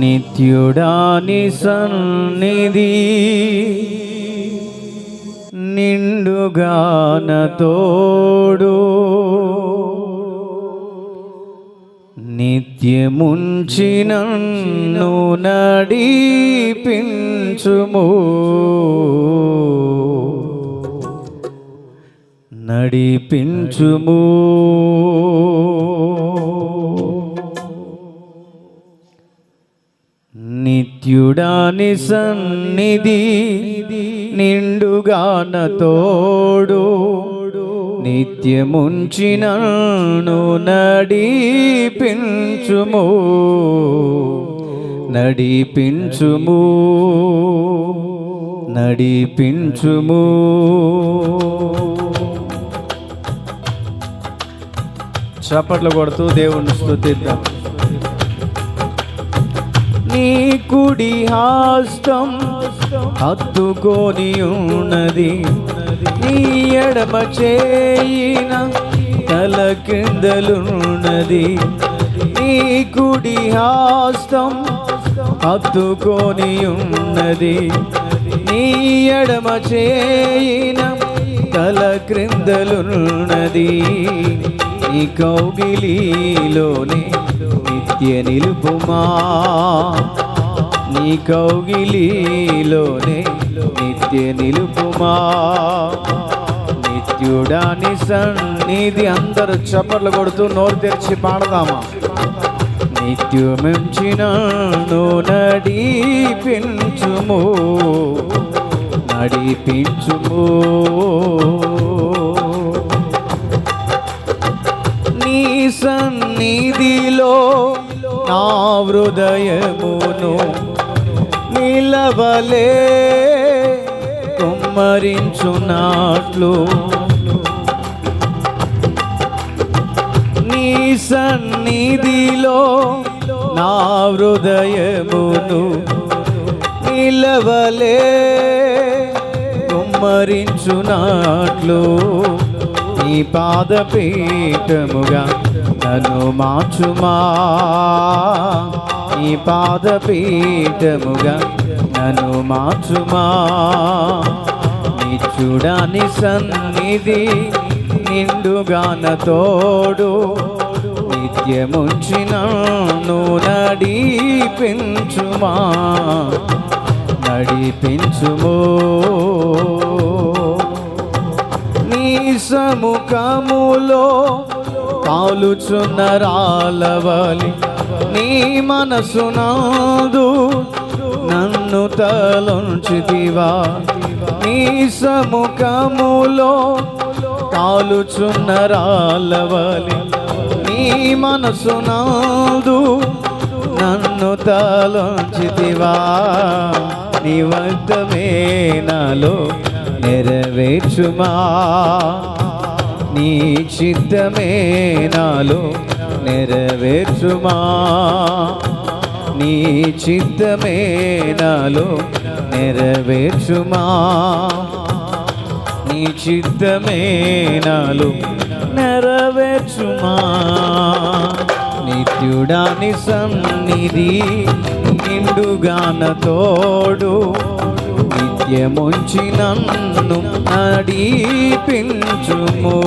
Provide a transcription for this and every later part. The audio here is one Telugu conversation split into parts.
నిత్యుడాని సన్నిధి నిండుగాన తోడు నిత్యముంచి నడిపించుము. నడిపించుము. నిత్యుడాని సన్నిధి నిండుగాన తోడు. నిత్యముంచినను నడిపించుము. నడిపించుము. నడిపించుము. చప్పట్లు కొడుతూ దేవుణ్ణి స్థుతిద్దాం నీ కుడి హాస్తం హత్తుకొని ఉన్నది నీ ఎడమ చేయిన తల కిందలున్నది. నీ కుడి హాస్తం హత్తుకొని ఉన్నది నీ ఎడమ చేయిన తల క్రిందలున్నది. నీ కౌగిలిలోనే నిత్య నిలుపుమా? నీ కౌగిలిలోనే నిత్య నిలుపుమా? నిత్యుడాని సన్నిధి అందరూ చప్పట్లు కొడుతూ నోరు తెరిచి పాడదామా? నిత్యమించినను నడిపించుము నడిపించుము. సన్నిధిలో నా హృదయమును నిలవలే కుమ్మరించున్నట్లు నీ సన్నిధిలో నా హృదయమును నిలవలే కుమ్మరించున్నట్లు నీ పాదపీఠముగా నను మార్చుమా? నీ పాదపీఠముగా మాచుమా మార్చుమా? నిచ్చుడాని సన్నిధి నిండుగాన తోడు నిత్యముంచినను నడిపించుమా? నడిపించుమో. నీ సముఖములో కాలుచున్న రాలవలి నీ మనసునాదు నన్ను తలంచితివా. నీ సముఖములో కాలుచున్న రాలవలి నీ మనసునాదు నన్ను తలంచితివా. నీ వద్దమే నాలో నెరవేర్చుమా. నీ చిత్తమే నాలో నెరవేర్చుమా? నీ చిత్తమే నాలో నెరవేర్చుమా? నీ చిత్తమే నాలో నెరవేర్చుమా? నిత్యుడాని సన్నిధి నిండుగాన తోడు నిత్యముంచి నన్ను నడిపించుము.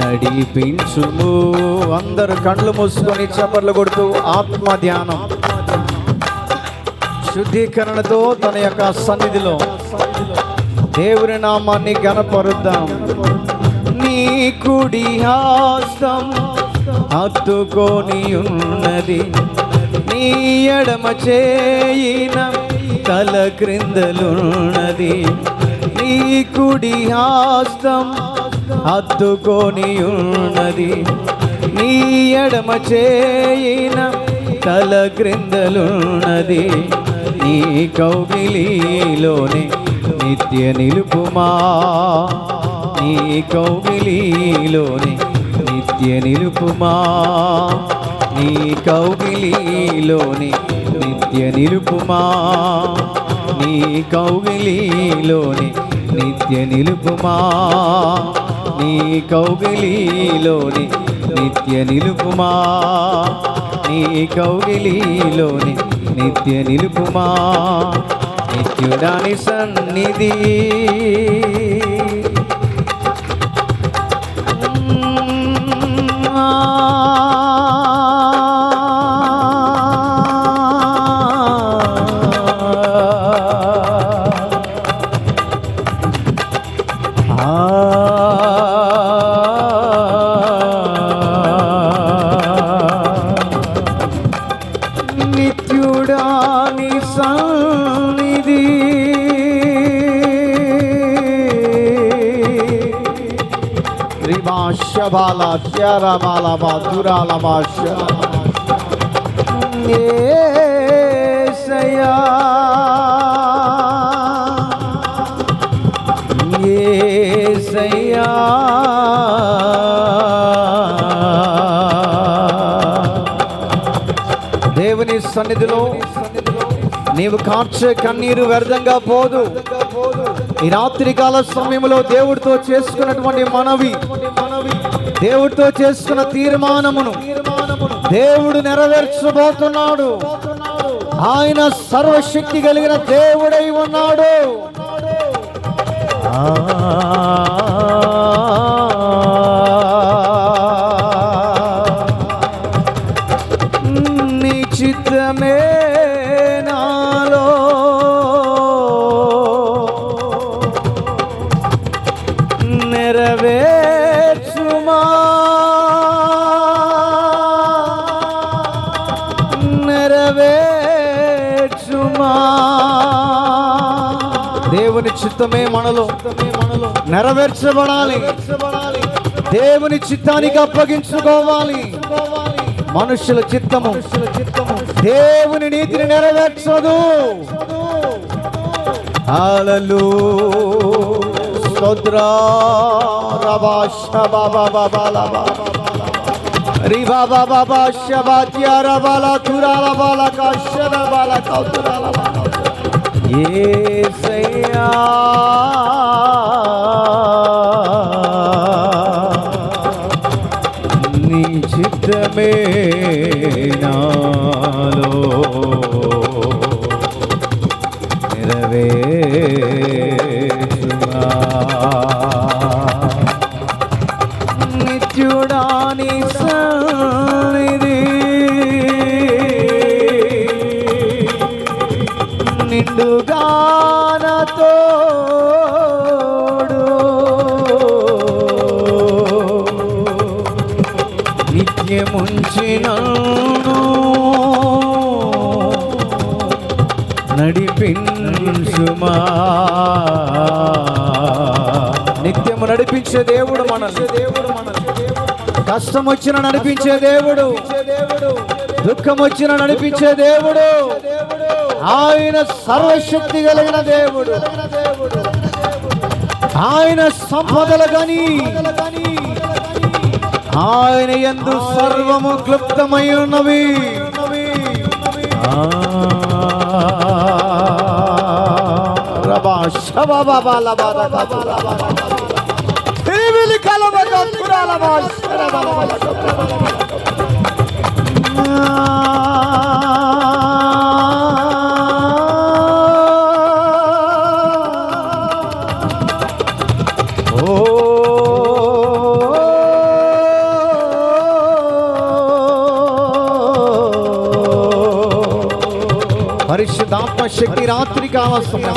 నడిపించుము. అందరు కళ్ళు మూసుకొని చప్పట్లు కొడుతూ ఆత్మ ధ్యానం శుద్ధీకరణతో తన యొక్క సన్నిధిలో దేవుని నామాన్ని గణపరుద్దాం నీ కుడి హాస్తం హత్తుకొని ఉన్నది. నీ ఎడమ చేయిన తల క్రిందలున్నది. నీ కుడి హాస్తం హత్తుకొని ఉన్నది నీ ఎడమ చేయిన తల క్రిందలున్నది. నీ కౌగిలిలోనే నిత్య నిలుపుమా. నీ కౌగిలిలోనే నిత్య నిలుపుమా. నీ కౌగిలిలోనే నిత్య నిలుపుమా? నీ కౌగిలిలోనే నిత్య నిలుపుమా? నీ కౌగిలిలోనే నిత్య నిలుపుమా? నీ కౌగిలిలోని నిత్య నిలుపుమా? నిత్యుడాని సన్నిధి త్రిభాష్య బాల త్యారమాల మధురాల ఏసయ్యా ఏసయ్యా దేవుని సన్నిధిలో నీవు కార్చే కన్నీరు వ్యర్థంగా పోదు. ఈ రాత్రి కాల సమయంలో దేవుడితో చేసుకున్నటువంటి మనవి. దేవుడితో చేసుకున్న తీర్మానమును దేవుడు నెరవేర్చబోతున్నాడు. ఆయన సర్వశక్తి కలిగిన దేవుడై ఉన్నాడు. నీ చిత్తమే మనలో. నెరవేర్చబడాలి. దేవుని చిత్తానికి అప్పగించుకోవాలి. మనుషుల చిత్తము. దేవుని నీతిని నెరవేర్చదు. హల్లెలూ. స్తోత్ర. రబా శబా బాబా బాలా రిబా బాబా బా శబా త్యార కాశర నీ చిత్తమే నాలో నెరవేర్చుమా నిత్యముంచినను నడిపించుమా. నిత్యము నడిపించే దేవుడు మనల్ని. దేవుడు మనల్ని కష్టం వచ్చిన నడిపించే దేవుడు. దుఃఖం వచ్చిన నడిపించే దేవుడు. ఆయన సర్వశక్తి కలిగిన దేవుడు. ఆయన సంపదలు కానీ ఆయన ఎందు సర్వము క్లుప్తమై ఉన్నవి రబా శబా బాబా పరిశుద్ధాత్మ శక్తి రాత్రి కావస్తుంది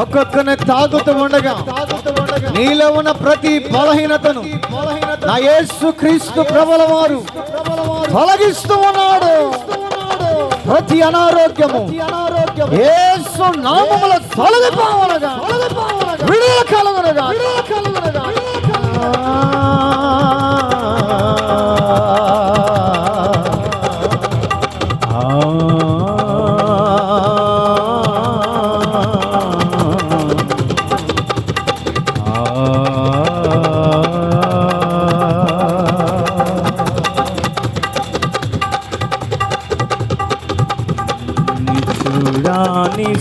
ఒక్కొక్కనే తాగుతూ ఉండగా నీలో ఉన్న ప్రతి బలహీనతను నా యేసు క్రీస్తు ప్రబల వారు తొలగిస్తూ ఉన్నాడు. ప్రతి అనారోగ్యము యేసు నామముల తొలగిపోవనగా విడుదల కలగనగా.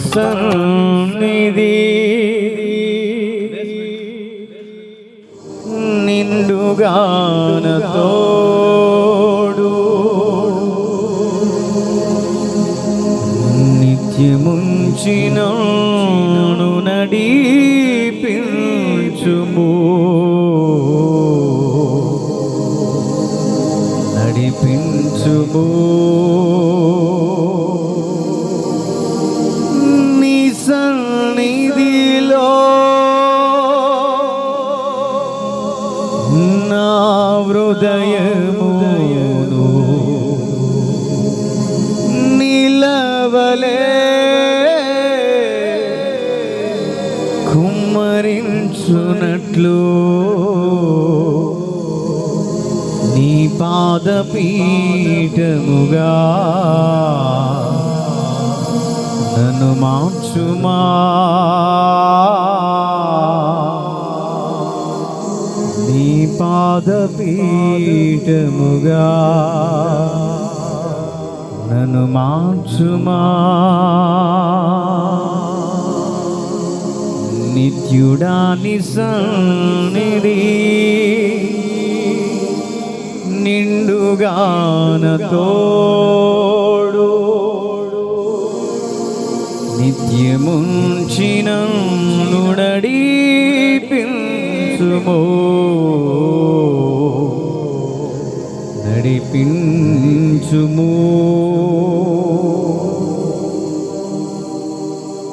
സന്നിധി നിന്ദുഗാനത്തോടു നിത്യമുഞ്ചിനു നടി പിഞ്ചുമോ కుమ్మరించునట్లు నీ పాదపీఠముగా నన్ను మార్చుమా? నీ పాదపీఠముగా నన్ను మార్చుమా? నిత్యుడాని సన్నిధి నిండుగాన తోడు నిత్యముంచిన నడిపించుమో.